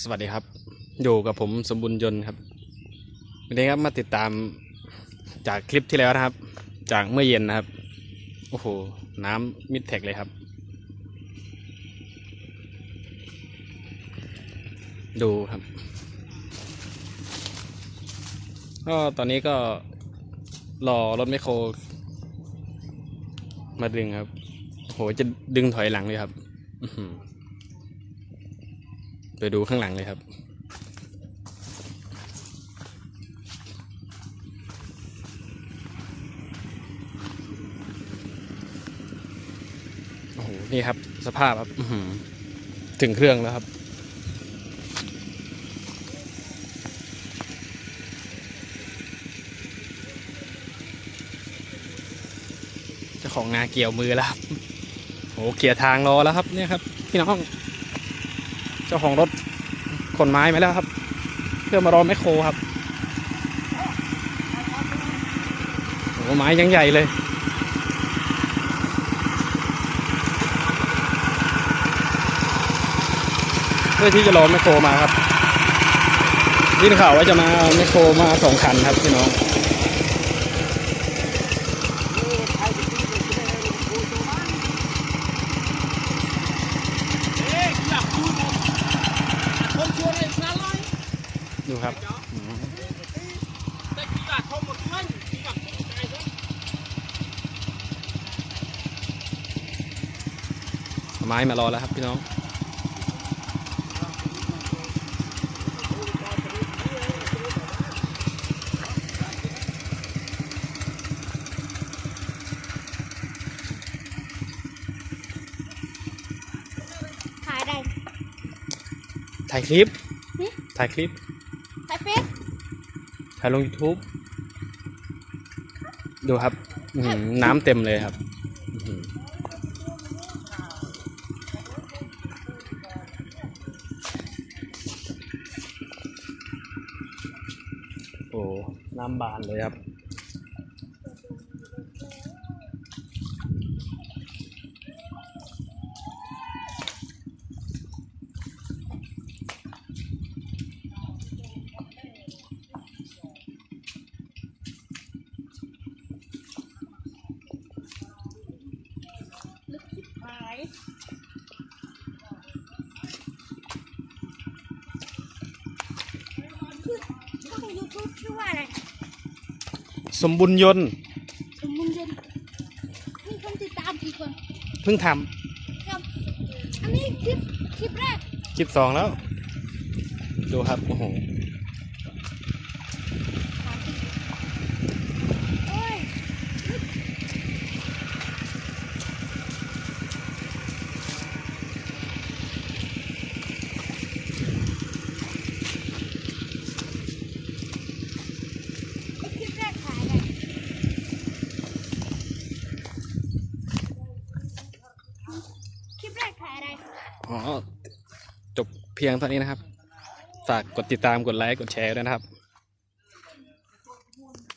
สวัสดีครับ อยู่กับผมสมบุญยนต์ครับวันนี้ครับมาติดตามจากคลิปที่แล้วนะครับ จากเมื่อเย็นนะครับ โอ้โห น้ำมิดแท็กเลยครับ ดูครับ ก็ตอนนี้ก็รอรถไมโคร มาดึงครับ โหจะดึงถอยหลังเลยครับ ไปดูข้างหลังเลยครับ โอ้โห นี่ครับ สภาพครับถึงเครื่องแล้วครับเจ้าของนาเกี่ยวมือแล้วครับโอ้โหเกี่ยร์ทางรอแล้วครับเนี่ยครับ พี่น้อง เจ้าของรถขนไม้มาแล้วครับ เพื่อมารอแมคโครครับโอ้ไม้ยังใหญ่เลยเพื่อที่จะรอแมคโครมาครับนี่ข่าวว่าจะมาเอาแมคโครมาสองคันครับพี่น้อง ดูครับ Đây, khi là không một thanh, khi gặp một cái thôi. เอาไม้มารอแล้วครับพี่น้องถ่ายได้ถ่ายคลิปหึถ่ายคลิป ถ่ายเฟซถ่ายลง YouTube ดูครับอื้อหือน้ำเต็มเลยครับอื้อหือโอ้น้ำบานเลยครับ หายชื่อช่องยูทูบชื่อว่าอะไร สมบุญยนต์สมมุนเย็นมีคนติดตามกี่คนเพิ่งทครับอันนี้คลิปคลิปแรกำคลิปสองแล้ว ดูครับ โอ้โห โอ้ย คลิปแรกถ่ายอะไรคลิปแรกถ่ายอะไร อ๋อ จบเพียงเท่านี้นะครับ ฝากกดติดตามกดไลค์กดแชร์ด้วยนะครับ